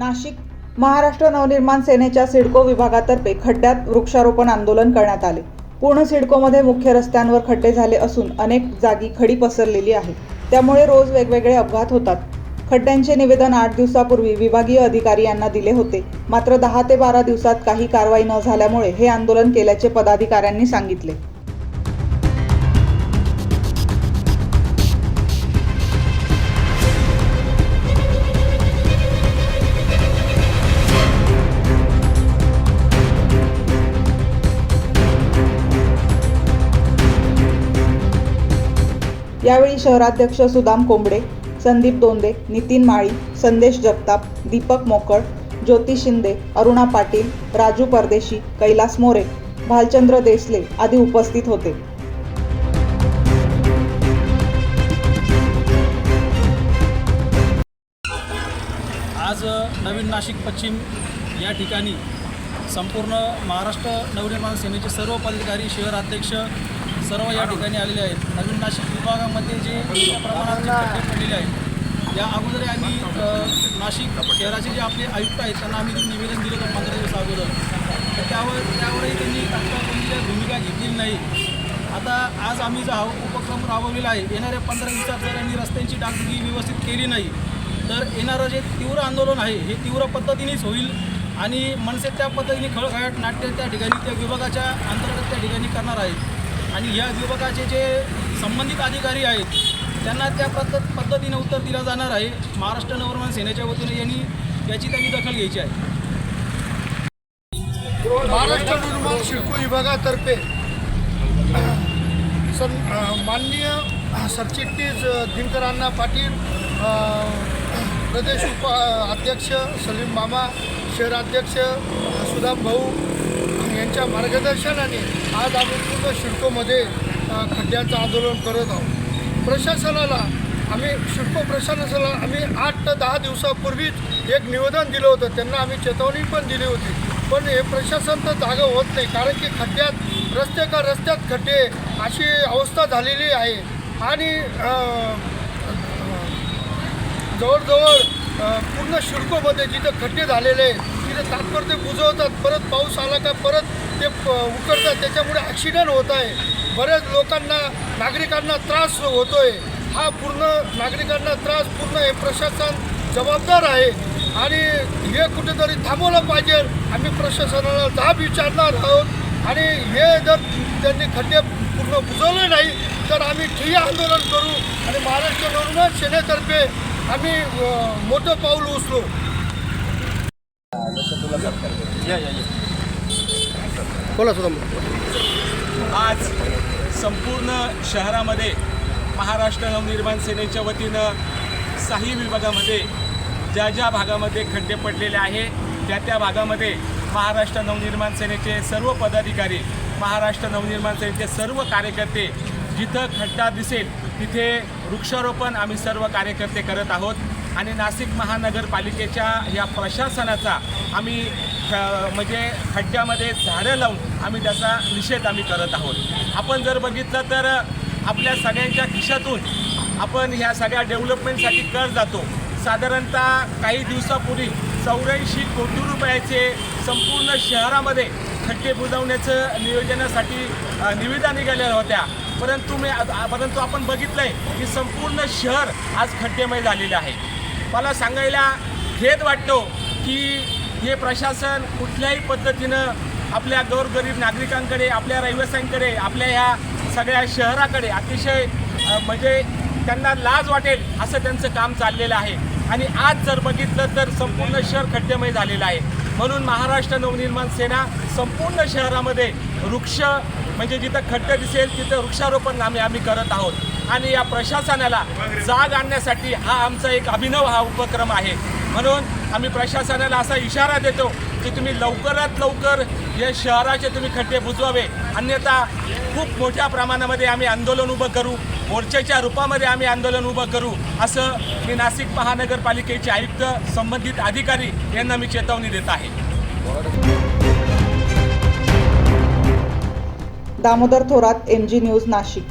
नाशिक महाराष्ट्र नवनिर्माण सेनेच्या सिडको विभागातर्फे खड्ड्यात वृक्षारोपण आंदोलन करण्यात आले. पूर्ण सिडकोमध्ये मुख्य रस्त्यांवर खड्डे झाले असून अनेक जागी खडी पसरलेली आहे त्यामुळे रोज वेगवेगळे अपघात होतात. खड्ड्यांचे निवेदन आठ दिवसापूर्वी विभागीय अधिकारी यांना दिले होते. मात्र दहा ते बारा दिवसात काही कारवाई न झाल्यामुळे हे आंदोलन केल्याचे पदाधिकाऱ्यांनी सांगितले. यावेळी शहराध्यक्ष सुदाम कोंबडे संदीप दोंदे नितीन माळी संदेश जगताप दीपक मोकळ ज्योती शिंदे अरुणा पाटील राजू परदेशी कैलास मोरे भालचंद्र देसले आदी उपस्थित होते. आज नवीन नाशिक पश्चिम या ठिकाणी संपूर्ण महाराष्ट्र नवनिर्माण सेनेचे सर्व पदाधिकारी शहराध्यक्ष सर्व या ठिकाणी आलेले आहेत. नवीन नाशिक विभागामध्ये जे मोठ्या प्रमाणात जे खड्डे पडलेले आहेत या अगोदर आम्ही नाशिक शहराचे जे आपले आयुक्त आहेत त्यांना आम्ही निवेदन दिलं होतं पंधरा दिवस अगोदर. तर त्यावर त्यावरही त्यांनी तत्काळ भूमिका घेतलेली नाही. आता आज आम्ही जो हा उपक्रम राबवलेला आहे येणाऱ्या पंधरा दिवसात जर यांनी रस्त्यांची डागडुगी व्यवस्थित केली नाही तर येणारं जे तीव्र आंदोलन आहे हे तीव्र पद्धतीनेच होईल आणि मनसे त्या पद्धतीने खळखळाट नाट्य त्या ठिकाणी त्या विभागाच्या अंतर्गत त्या ठिकाणी करणार आहेत. आणि या विभागाचे जे संबंधित अधिकारी आहेत त्यांना त्या पद्धत पद्धतीने उत्तर दिलं जाणार आहे. महाराष्ट्र नवनिर्माण सेनेच्या वतीने यांनी याची त्यांनी दखल घ्यायची आहे. महाराष्ट्र निर्माण शिल्प विभागातर्फे सन माननीय सरचिटणीस दिनकर अण्णा पाटील प्रदेश उप अध्यक्ष सलीम मामा शहराध्यक्ष सुदाम भाऊ यांच्या मार्गदर्शनाने आज आम्ही पूर्ण शिडकोमध्ये खड्ड्यांचं खड्ड्याचं आंदोलन करत आहोत. प्रशासनाला आम्ही शिडको प्रशासनाला आम्ही आठ ते दहा दिवसापूर्वीच एक निवेदन दिलं होतं. त्यांना आम्ही चेतावणी पण दिली होती. पण हे प्रशासन तर जागं होत नाही कारण की खड्ड्यात रस्ते का रस्त्यात खड्डे अशी अवस्था झालेली आहे. आणि जवळजवळ पूर्ण शिडकोमध्ये जिथं खड्डे झालेले आहेत तिथे तात्पुरते बुजवतात परत पाऊस आला का परत ते उकडतात. त्याच्यामुळे ॲक्सिडेंट होत आहे. बऱ्याच लोकांना नागरिकांना त्रास होतोय. हा पूर्ण नागरिकांना त्रास पूर्ण हे प्रशासन जबाबदार आहे. आणि हे कुठेतरी थांबवलं पाहिजे. आम्ही प्रशासनाला जाब विचारणार आहोत. आणि हे जर त्यांनी खड्डे पूर्ण बुजवले नाही तर आम्ही ठिय्या आंदोलन करू. आणि महाराष्ट्र नवनिर्माण सेनेतर्फे आम्ही मोठं पाऊल उचलू. बोला सुद्धा आज संपूर्ण शहरामध्ये महाराष्ट्र नवनिर्माण सेनेच्या वतीनं साही विभागामध्ये ज्या ज्या भागामध्ये खड्डे पडलेले आहे त्या त्या भागामध्ये महाराष्ट्र नवनिर्माण सेनेचे सर्व पदाधिकारी महाराष्ट्र नवनिर्माण सेनेचे सर्व कार्यकर्ते जिथं खड्डा दिसेल तिथे वृक्षारोपण आम्ही सर्व कार्यकर्ते करत आहोत. आणि नाशिक महानगरपालिकेच्या या प्रशासनाचा आम्ही म्हणजे खड्ड्यामध्ये झाडं लावून आम्ही त्याचा निषेध आम्ही करत आहोत. आपण जर बघितलं तर आपल्या सगळ्यांच्या खिशातून आपण ह्या सगळ्या डेव्हलपमेंटसाठी कर जातो. साधारणतः काही दिवसापूर्वी चौऱ्याऐंशी कोटी रुपयाचे संपूर्ण शहरामध्ये खड्डे बुजवण्याचं नियोजनासाठी निविदा निघालेल्या होत्या. परंतु मी परंतु आपण बघितलं आहे की संपूर्ण शहर आज खड्डेमय झालेलं आहे. मला सांगायला खेद वाटतो की हे प्रशासन कुठल्याही पद्धतीनं आपल्या गोरगरीब नागरिकांकडे आपल्या रहिवाशांकडे आपल्या ह्या सगळ्या शहराकडे अतिशय म्हणजे त्यांना लाज वाटेल असं त्यांचं काम चाललेलं आहे. आणि आज जर बघितलं तर संपूर्ण शहर खड्डेमय झालेलं आहे. म्हणून महाराष्ट्र नवनिर्माण सेना संपूर्ण शहरामध्ये वृक्ष म्हणजे जिथं खड्डे दिसेल तिथं वृक्षारोपण आम्ही आम्ही करत आहोत. आणि या प्रशासनाला जाग आणण्यासाठी हा आमचा एक अभिनव हा उपक्रम आहे. म्हणून आम्ही प्रशासनाला असा इशारा देतो की तुम्ही लवकरात लवकर या शहराचे तुम्ही खड्डे बुजवावे. अन्यथा खूप मोठ्या प्रमाणामध्ये आम्ही आंदोलन उभं करू. मोर्चाच्या रूपामध्ये आम्ही आंदोलन उभं करू असं मी नाशिक महानगरपालिकेचे आयुक्त संबंधित अधिकारी यांना मी चेतावणी देत आहे. Damodar Thorat M G news Nashik.